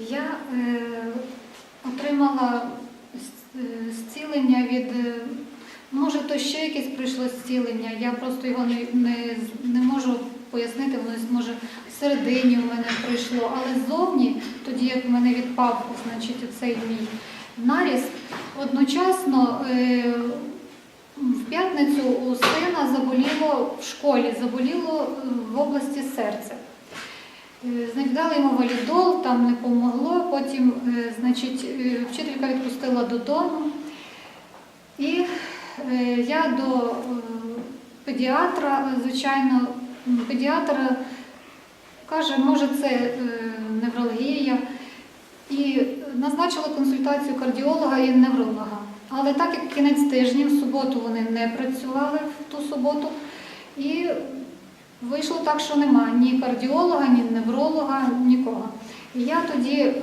Я е, отримала е, зцілення від, е, може, то ще якесь прийшло зцілення, я просто його не, не, не можу пояснити, воно може всередині в мене прийшло, але ззовні, тоді як в мене відпав значить, цей мій наріз, одночасно е, в п'ятницю у сина заболіло в школі, заболіло е, в області серця. Дали йому валідол, там не помогло. Потім, е, значить, е, вчителька відпустила додому. І е, я до педіатра, звичайно, педіатр каже, може, це невралгія. І назначила консультацію кардіолога і невролога. Але так як кінець тижня, в суботу вони не працювали в ту суботу, і Вийшло так, що нема ні кардіолога, ні невролога, нікого. І я тоді е,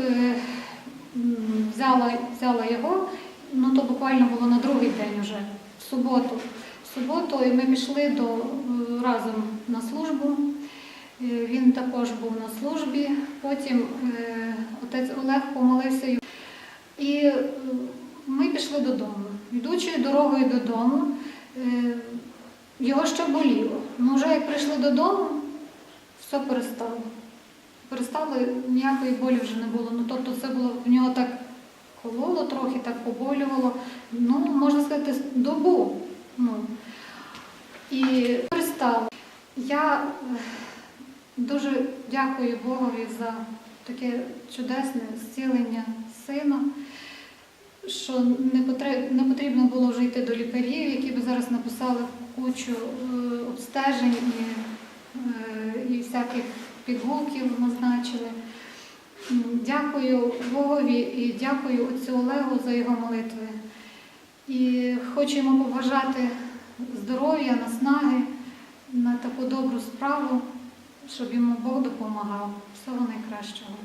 взяла, взяла його, ну то буквально було на другий день вже, в суботу. В суботу і ми пішли до, е, разом на службу. Е, Він також був на службі. Потім е, отець Олег помолився. І е, ми пішли додому. Йдучи дорогою додому, е, його ще боліло. Ну вже як прийшли додому, все перестало. Перестало, ніякої болі вже не було. Ну тобто це було в нього так кололо трохи, так поболювало. Ну, можна сказати, добу. Ну. І перестало. Я е, дуже дякую Богові за таке чудесне зцілення сина що не потрібно, було вже йти до лікарів, які б зараз написали кучу е, обстежень і, е, і всяких підгулків назначили. Дякую Богові і дякую отцю Олегу за його молитви. І хочу йому побажати здоров'я, наснаги на таку добру справу, щоб йому Бог допомагав. Всього найкращого.